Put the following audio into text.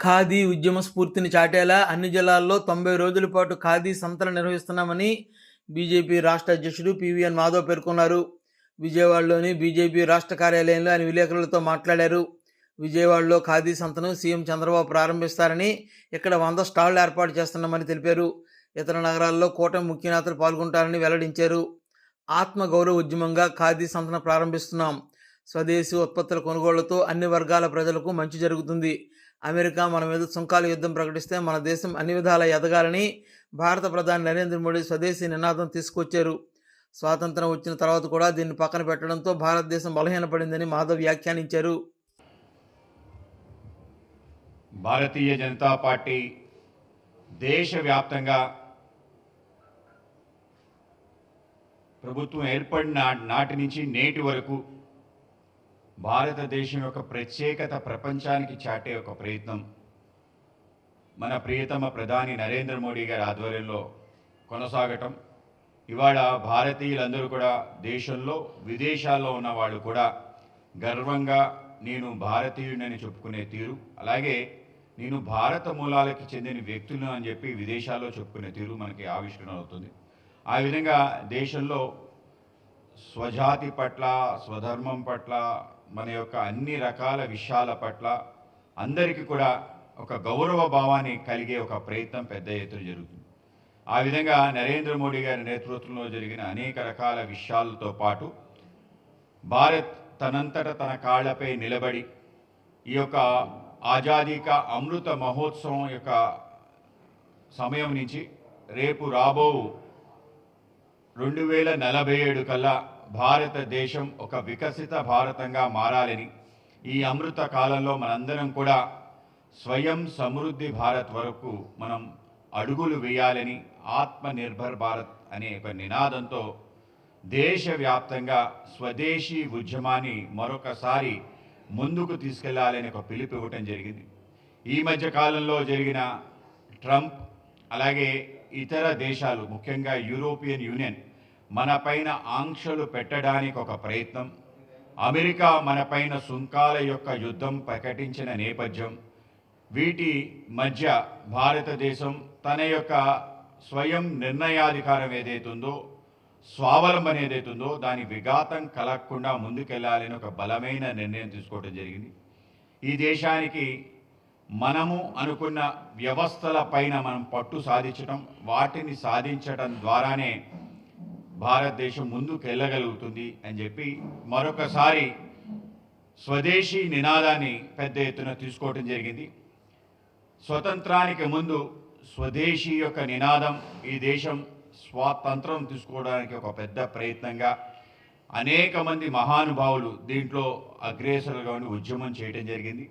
ఖాదీ ఉద్యమ స్ఫూర్తిని చాటేలా అన్ని జిల్లాల్లో తొంభై రోజుల పాటు ఖాదీ సంతలు నిర్వహిస్తున్నామని బీజేపీ రాష్ట్ర అధ్యక్షుడు పివిఎన్ మాధవ్ పేర్కొన్నారు. విజయవాడలోని బీజేపీ రాష్ట్ర కార్యాలయంలో ఆయన విలేకరులతో మాట్లాడారు. విజయవాడలో ఖాదీ సంతను సీఎం చంద్రబాబు ప్రారంభిస్తారని ఇక్కడ వంద స్టాళ్ళు ఏర్పాటు చేస్తున్నామని తెలిపారు. ఇతర నగరాల్లో కూటమి ముఖ్యనేతలు పాల్గొంటారని వెల్లడించారు. ఆత్మగౌరవ ఉద్యమంగా ఖాదీ సంతను ప్రారంభిస్తున్నాం. స్వదేశీ ఉత్పత్తుల కొనుగోళ్ళతో అన్ని వర్గాల ప్రజలకు మంచి జరుగుతుంది. అమెరికా మన మీద సుంకాల యుద్ధం ప్రకటిస్తే మన దేశం అన్ని విధాల ఎదగాలని భారత ప్రధాని నరేంద్ర మోడీ స్వదేశీ నినాదం తీసుకొచ్చారు. స్వాతంత్రం వచ్చిన తర్వాత కూడా దీన్ని పక్కన పెట్టడంతో భారతదేశం బలహీనపడిందని మాధవ్ వ్యాఖ్యానించారు. భారతీయ జనతా పార్టీ దేశవ్యాప్తంగా ప్రభుత్వం ఏర్పడిన నాటి నుంచి నేటి వరకు భారతదేశం యొక్క ప్రత్యేకత ప్రపంచానికి చాటే ఒక ప్రయత్నం. మన ప్రియతమ ప్రధాని నరేంద్ర మోడీ గారి ఆధ్వర్యంలో కొనసాగటం ఇవాళ భారతీయులందరూ కూడా దేశంలో విదేశాల్లో ఉన్న వాళ్ళు కూడా గర్వంగా నేను భారతీయుడిని చెప్పుకునే తీరు అలాగే నేను భారత మూలాలకి చెందిన వ్యక్తులను అని చెప్పి విదేశాల్లో చెప్పుకునే తీరు మనకి ఆవిష్కరణ అవుతుంది. ఆ విధంగా దేశంలో స్వజాతి పట్ల స్వధర్మం పట్ల మన యొక్క అన్ని రకాల విషయాల పట్ల అందరికీ కూడా ఒక గౌరవ భావాన్ని కలిగే ఒక ప్రయత్నం పెద్ద ఎత్తున జరుగుతుంది. ఆ విధంగా నరేంద్ర మోడీ గారి నేతృత్వంలో జరిగిన అనేక రకాల విషయాలతో పాటు భారత్ తనంతట తన కాళ్ళపై నిలబడి ఈ యొక్క ఆజాదీక అమృత మహోత్సవం యొక్క సమయం నుంచి రేపు రాబో రెండు వేల నలభై ఏడు కల్లా భారతదేశం ఒక వికసిత భారతంగా మారాలని ఈ అమృత కాలంలో మనందరం కూడా స్వయం సమృద్ధి భారత్ వరకు మనం అడుగులు వేయాలని ఆత్మనిర్భర్ భారత్ అనే ఒక నినాదంతో దేశవ్యాప్తంగా స్వదేశీ ఉద్యమాన్ని మరొకసారి ముందుకు తీసుకెళ్ళాలని ఒక పిలుపు ఇవ్వటం జరిగింది. ఈ మధ్య కాలంలో జరిగిన ట్రంప్ అలాగే ఇతర దేశాలు ముఖ్యంగా యూరోపియన్ యూనియన్ మన పైన ఆంక్షలు పెట్టడానికి ఒక ప్రయత్నం. అమెరికా మన పైన సుంకాల యొక్క యుద్ధం ప్రకటించిన నేపథ్యం. వీటి మధ్య భారతదేశం తన యొక్క స్వయం నిర్ణయాధికారం ఏదైతుందో స్వావలంబన ఏదైతుందో దాని విఘాతం కలగకుండా ముందుకెళ్ళాలని ఒక బలమైన నిర్ణయం తీసుకోవడం జరిగింది. ఈ దేశానికి మనము అనుకున్న వ్యవస్థల పైన మనం పట్టు సాధించడం వాటిని సాధించడం ద్వారానే భారతదేశం ముందుకు వెళ్ళగలుగుతుంది అని చెప్పి మరొకసారి స్వదేశీ నినాదాన్ని పెద్ద ఎత్తున తీసుకోవటం జరిగింది. స్వతంత్రానికి ముందు స్వదేశీ యొక్క నినాదం ఈ దేశం స్వాతంత్రం తీసుకోవడానికి ఒక పెద్ద ప్రయత్నంగా అనేక మంది మహానుభావులు దీంట్లో అగ్రేసరులుగా ఉండి ఉద్యమం చేయడం జరిగింది.